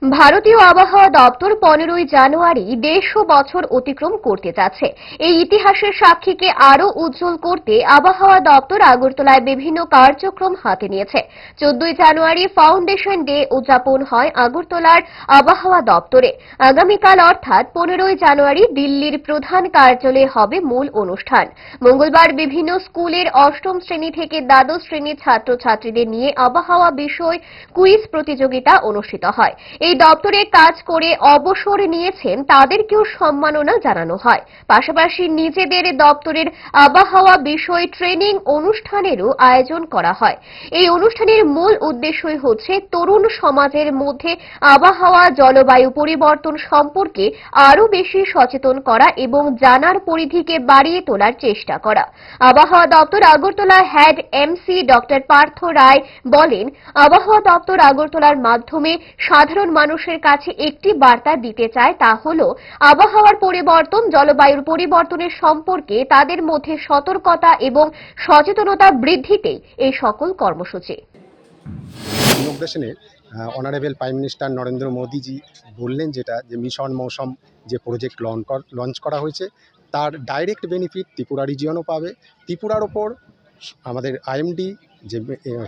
ভারতীয় আবহাওয়া দপ্তর পনেরোই জানুয়ারি দেড়শো বছর অতিক্রম করতে যাচ্ছে। এই ইতিহাসের সাক্ষীকে আরও উজ্জ্বল করতে আবহাওয়া দপ্তর আগরতলায় বিভিন্ন কার্যক্রম হাতে নিয়েছে। চোদ্দই জানুয়ারি ফাউন্ডেশন ডে উদযাপন হয় আগরতলার আবহাওয়া দপ্তরে। আগামীকাল অর্থাৎ পনেরোই জানুয়ারি দিল্লির প্রধান কার্যালয়ে হবে মূল অনুষ্ঠান। মঙ্গলবার বিভিন্ন স্কুলের অষ্টম শ্রেণি থেকে দ্বাদশ শ্রেণির ছাত্রছাত্রীদের নিয়ে আবহাওয়া বিষয় কুইজ প্রতিযোগিতা অনুষ্ঠিত হয়। এই দপ্তরে কাজ করে অবসর নিয়েছেন, তাদেরকেও সম্মাননা জানানো হয়। পাশাপাশি নিজেদের দপ্তরের আবহাওয়া বিষয় ট্রেনিং অনুষ্ঠানেরও আয়োজন করা হয়। এই অনুষ্ঠানের মূল উদ্দেশ্যই হচ্ছে তরুণ সমাজের মধ্যে আবহাওয়া, জলবায়ু পরিবর্তন সম্পর্কে আরও বেশি সচেতন করা এবং জানার পরিধিকে বাড়িয়ে তোলার চেষ্টা করা। আবহাওয়া দপ্তর Agartala head MC doctor Partha Roy বলেন, আবহাওয়া দপ্তর আগরতলার মাধ্যমে সাধারণ মানুষের কাছে একটি বার্তা দিতে চায় তা হল, আবহাওয়ার পরিবর্তন, জলবায়ুর পরিবর্তনের সম্পর্কে তাদের মধ্যে সতর্কতা এবং সচেতনতা বৃদ্ধিতে এই সকল কর্মসূচি। ইনোগ্রেশনে honourable prime minister Narendra Modiji বললেন যেটা, যে মিশন মৌসম যে প্রজেক্ট লঞ্চ করা হয়েছে, তার ডাইরেক্ট বেনিফিট ত্রিপুরা রিজিয়নও পাবে। ত্রিপুরার ওপর আমাদের আইএমডি যে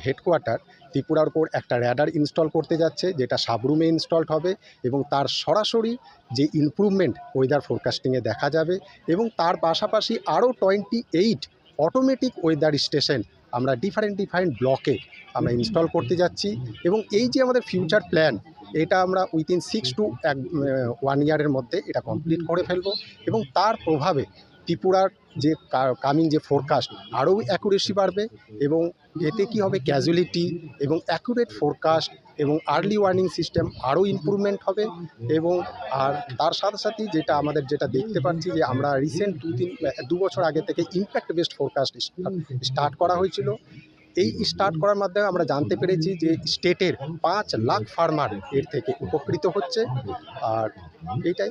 হেডকোয়ার্টার ত্রিপুরার ওপর একটা র্যাডার ইনস্টল করতে যাচ্ছে, যেটা সাবরুমে ইনস্টলড হবে এবং তার সরাসরি যে ইমপ্রুভমেন্ট ওয়েদার ফোরকাস্টিংয়ে দেখা যাবে এবং তার পাশাপাশি আরও twenty eight automatic weather station আমরা ডিফারেন্ট ডিফারেন্ট ব্লকে আমরা ইনস্টল করতে যাচ্ছি এবং এই যে আমাদের ফিউচার প্ল্যান এটা আমরা উইথিন সিক্স টু এক ওয়ান ইয়ারের মধ্যে এটা কমপ্লিট করে ফেলব এবং তার প্রভাবে ত্রিপুরার যে কামিং যে ফোরকাস্ট আরও অ্যাকুরেসি বাড়বে এবং এতে কি হবে ক্যাজুয়ালিটি এবং অ্যাকুরেট ফোরকাস্ট এবং আর্লি ওয়ার্নিং সিস্টেম আরও ইম্প্রুভমেন্ট হবে এবং আর তার সাথে সাথে যেটা আমাদের যেটা দেখতে পাচ্ছি যে আমরা রিসেন্ট দু তিন দু বছর আগে থেকে ইম্প্যাক্ট বেসড ফোরকাস্ট স্টার্ট করা হয়েছিল। এই স্টার্ট করার মাধ্যমে আমরা জানতে পেরেছি যে স্টেটের পাঁচ লাখ ফার্মার এর থেকে উপকৃত হচ্ছে। আর এইটাই